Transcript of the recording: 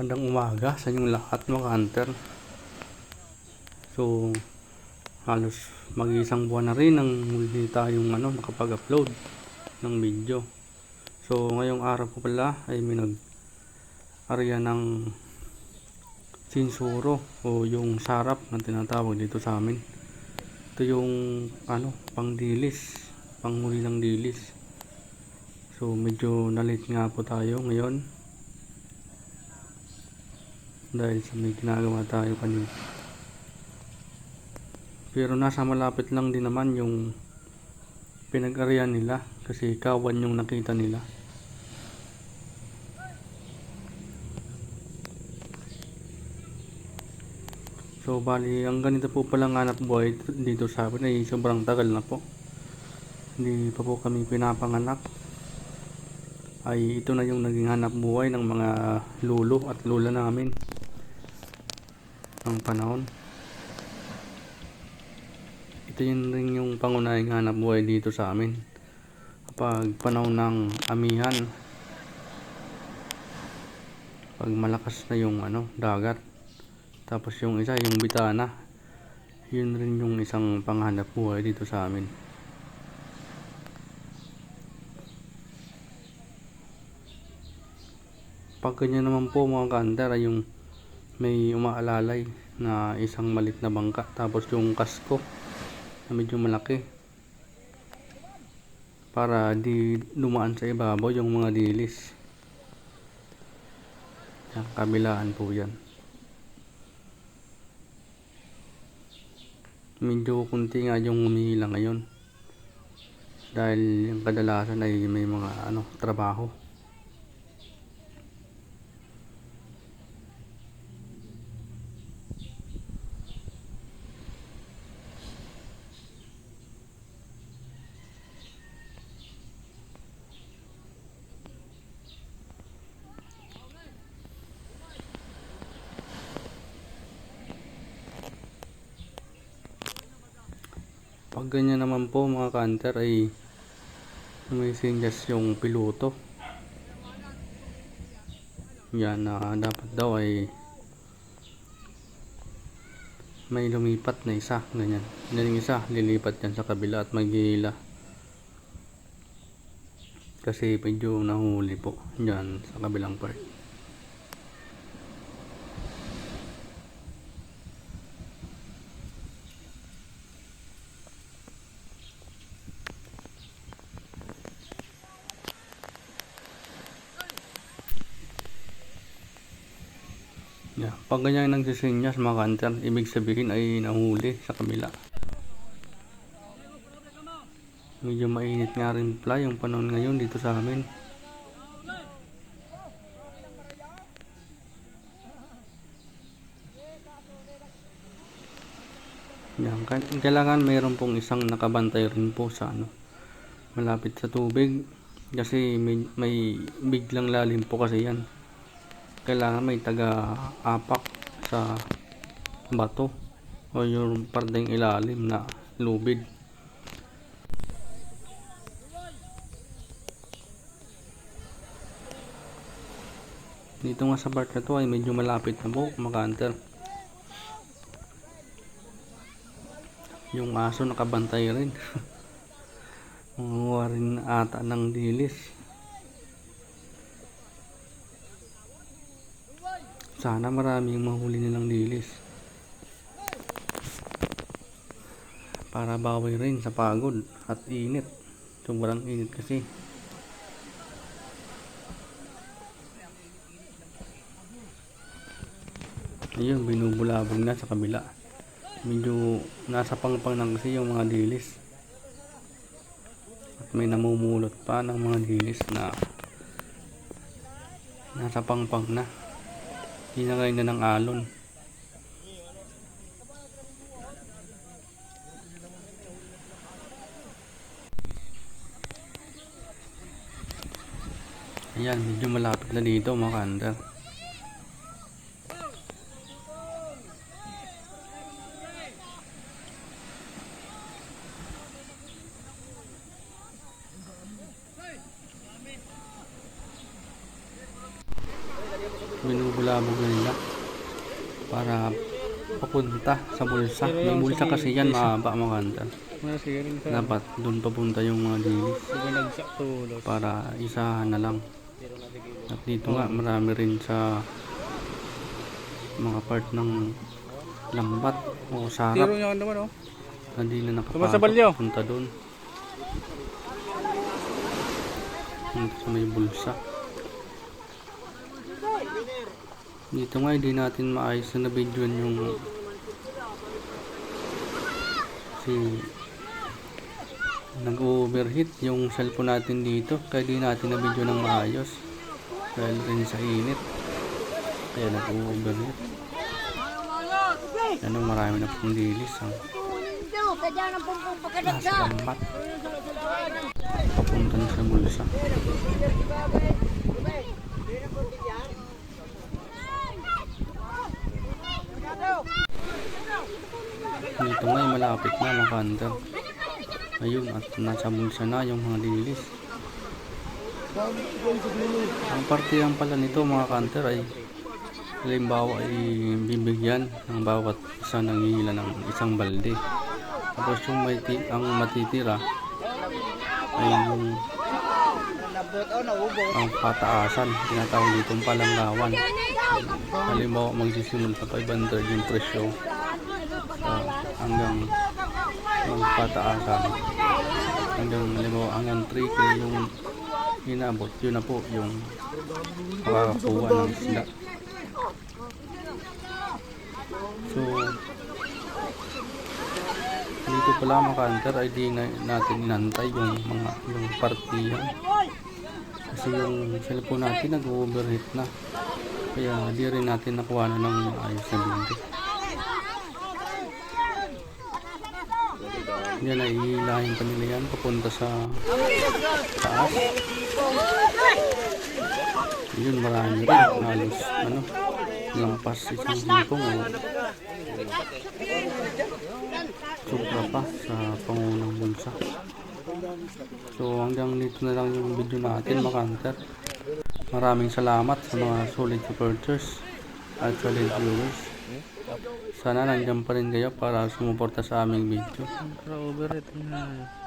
Magandang umaga sa inyong lahat mga hunter. So, halos mag-isang buwan na rin nang muli tayong ano, makapag-upload ng video. So, ngayong araw ko pala ay may nag area ng sinsuro o yung sarap na tinatawag dito sa amin. Ito yung ano, pangdilis, panghuli ng dilis. So, medyo nalit nga po tayo ngayon dahil sa may ginagawa tayo kanina. Pero nasa malapit lang din naman yung pinag-arian nila kasi kawan yung nakita nila. So bali, ang ganito po palang hanap buhay dito sa amin ay sobrang tagal na po. Hindi pa po kami pinapanganak. Ay ito na yung naging hanap buhay ng mga lulo at lula namin ng panahon. Ito yun rin yung pangunahing hanap buhay dito sa amin. Kapag panahon ng amihan, pag malakas na yung ano, dagat, tapos yung isa, yung bitana, yun rin yung isang panghanap buhay dito sa amin. Pag ganyan naman po mga kaandar ay yung may umaalalay na isang malit na bangka tapos yung kasko na medyo malaki para di dumaan sa ibabaw yung mga dilis. Yan kabilaan po yan. Medyo kunti nga yung umihila ngayon dahil yung kadalasan ay may mga ano trabaho Pag ganyan naman po mga kanter ay may sinyas yung piloto. Yan na dapat daw ay may lumipat na isa. Ganyan. Yan yung isa, lilipat yan sa kabila at maghihila. Kasi medyo nahuli po yan sa kabilang part. Yeah. Pag ganyan nagsisinyas mga kanter, ibig sabihin ay nahuli sa kabila. Medyo mainit nga rin pala yung panahon ngayon dito sa amin. Yan, ka- kailangan mayroon pong isang nakabantay rin po sa ano, malapit sa tubig kasi may, may biglang lalim po kasi yan kailangan may taga-apak sa bato o yung parteng ilalim na lubid. Dito nga sa part na to ay medyo malapit na po makanter. Yung aso nakabantay rin. Manguha rin ata ng dilis. Sana marami yung mahuli nilang dilis. Para bawi rin sa pagod at init. Sobrang init kasi. Ayun, binubulabog na sa kabila. Medyo nasa pangpang lang kasi yung mga dilis. At may namumulot pa ng mga dilis na nasa pangpang na. Hinangay na ng alon. Ayan, medyo malapit na dito mga kandar. Binubulabog pasabog nila para papunta sa bulsa. May bulsa kasi yan mahaba mga sa Dapat doon papunta yung mga dilis para isahan na lang. At dito nga marami rin sa mga part ng lambat o Tiro sarap niya naman oh. na di na nakapasok punta doon. Dito sa may bulsa. Dito nga hindi natin maayos na video yung si nag-overheat yung cellphone natin dito. Kaya di natin na video ng maayos. Dahil rin sa init. Kaya nag-overheat. Yan ang marami na pong dilis ang Kadyan ang pumpong nasa pagkadagsa. lambat. Papunta na sa bulsa dito nga ay malapit na kanter ayun at nasa bulsa na yung mga dilis ang partiyan pala nito mga kanter ay halimbawa ay bibigyan ng bawat isa nangihila ng isang balde. Tapos yung may ang matitira ay yung ang pataasan tinatawag dito ang palanggawan. Halimbawa magsisimula sa 500 yung presyo hanggang yung pataasan hanggang halimbawa hanggang 3k yung inabot yun na po yung makakakuha ng isda. So dito pala mga kanter ay di na, natin inantay yung mga yung partiyan kasi yung cellphone natin nag-overheat na. Kaya di rin natin nakuha na ng ayos na video yan ay hihilahin pa nila yan papunta sa taas. Yun marami rin. Halos ano lampas isang hipong o sobra pa sa pangunang bulsa so hanggang dito na lang yung video natin mga kanter maraming salamat sa mga solid supporters at solid viewers sana nandiyan pa rin kayo para sumuporta sa aming video Para overheat na.